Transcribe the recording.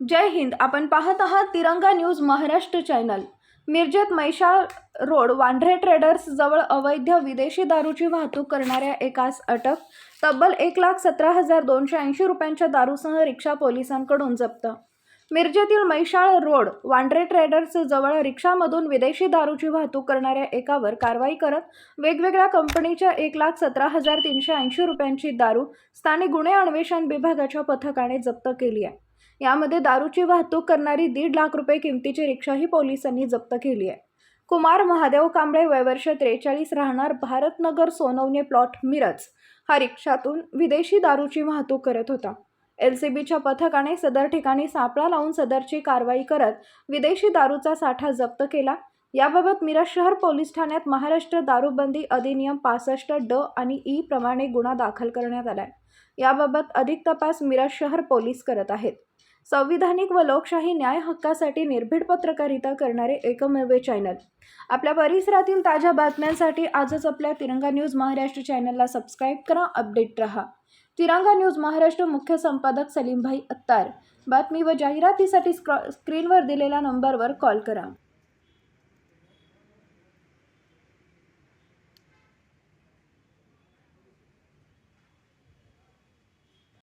जय हिंद. आपण पाहत आहात तिरंगा न्यूज महाराष्ट्र चॅनल. मिरजेत मैशाळ रोड वांढरे ट्रेडर्स जवळ अवैध विदेशी दारूची वाहतूक करणाऱ्या एकास अटक. तब्बल एक लाख सतरा हजार दोनशे ऐंशी रुपयांच्या दारूसह रिक्षा पोलिसांकडून जप्त. मिरजेतील मैशाळ रोड वांड्रे ट्रेडर्स जवळ रिक्षामधून विदेशी दारूची वाहतूक करणाऱ्या एकावर कारवाई करत वेगवेगळ्या कंपनीच्या एक लाख सतरा हजार तीनशे ऐंशी रुपयांची दारू स्थानिक गुन्हे अन्वेषण विभागाच्या पथकाने जप्त केली आहे. यामध्ये दारूची वाहतूक करणारी दीड लाख रुपये किमतीची रिक्षाही पोलिसांनी जप्त केली आहे. कुमार महादेव कांबळे वयवर्ष त्रेचाळीस राहणार भारतनगर सोनवणे प्लॉट मिरज. हा रिक्षातून विदेशी दारूची वाहतूक करत होता. एल सी बीच्या पथकाने सदर ठिकाणी सापळा लावून सदरची कारवाई करत विदेशी दारूचा साठा जप्त केला. याबाबत मिरज शहर पोलीस ठाण्यात महाराष्ट्र दारूबंदी अधिनियम पासष्ट ड आणि ई प्रमाणे गुन्हा दाखल करण्यात आलाय. याबाबत अधिक तपास मिरज शहर पोलीस करत आहेत. संविधानिक व लोकशाही न्याय हक्कासाठी निर्भीड पत्रकारिता करणारे एकमेव चॅनल. आपल्या परिसरातील ताज्या बातम्यांसाठी आजच आपल्या तिरंगा न्यूज महाराष्ट्र चॅनलला सबस्क्राईब करा अपडेट रहा. तिरंगा न्यूज महाराष्ट्र मुख्य संपादक सलीमभाई अत्तार. बातमी व जाहिरातीसाठी स्क्र स्क्रीनवर दिलेल्या नंबरवर कॉल करा.